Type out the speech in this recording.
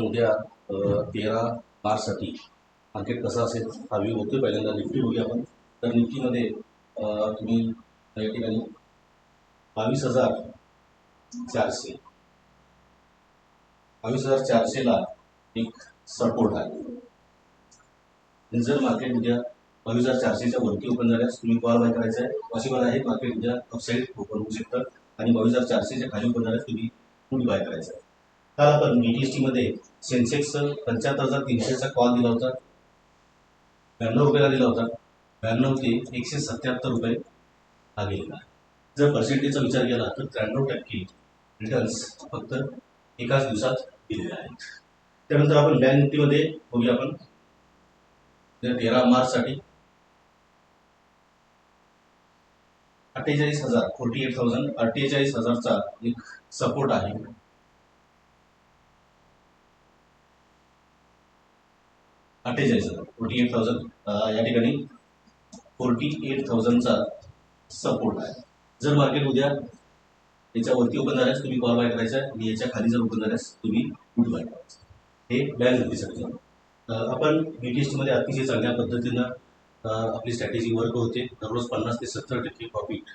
उद्या तेरा मार्चसाठी मार्केट कसं असेल हा व्ह्यू होतोय पहिल्यांदा निफ्टी बघूया आपण. तर निफ्टीमध्ये तुम्ही या ठिकाणी बावीस हजार चारशे बावीस हजार चारशेला एक सपोर्ट आहे. जर मार्केट उद्या बावीस हजार चारशेच्या वरती ओपन झाल्यास तुम्ही कॉल बाय करायचा आहे. पॉसिबल आहे मार्केट उद्या अपसाईड ओपन होऊ शकतं. आणि बावीस हजार चारशेच्या खाली ओपन झाल्यास तुम्ही पुढे बाय करायचं आहे. काल आपण BTST सेन्सेक्स पंच्याहत्तर हजार तीनशेचा कॉल दिला होता. ब्याण्णव रुपयाला दिला होता. ब्याण्णव ते एकशे सत्याहत्तर रुपये हा गेलेला जर पर्सेंटेजचा विचार केला तर त्र्याण्णव टक्के रिटर्न्स फक्त एकाच दिवसात दिलेले आहेत. त्यानंतर आपण बँक निफ्टीमध्ये बघूया आपण. तेरा मार्चसाठी अठ्ठेचाळीस हजार फोर्टी एट थाउजंड अठ्ठेचाळीस हजारचा एक सपोर्ट आहे. अठ्ठेचाळीस हजार फोर्टी एट थाउजंड या ठिकाणी फोर्टी एट थाउजंडचा सपोर्ट आहे. जर मार्केट उद्या याच्यावरती ओपन झाल्यास तुम्ही कॉल बाय करायचा आणि याच्या खाली जर ओपन झाल्यास तुम्ही गुड बाय करायचं. हे बँक निफ्टीसाठी अं, आपण टी मध्ये अतिशय चांगल्या पद्धतीनं आपली स्ट्रॅटेजी वर्क होते. दररोज पन्नास ते सत्तर टक्के प्रॉफिट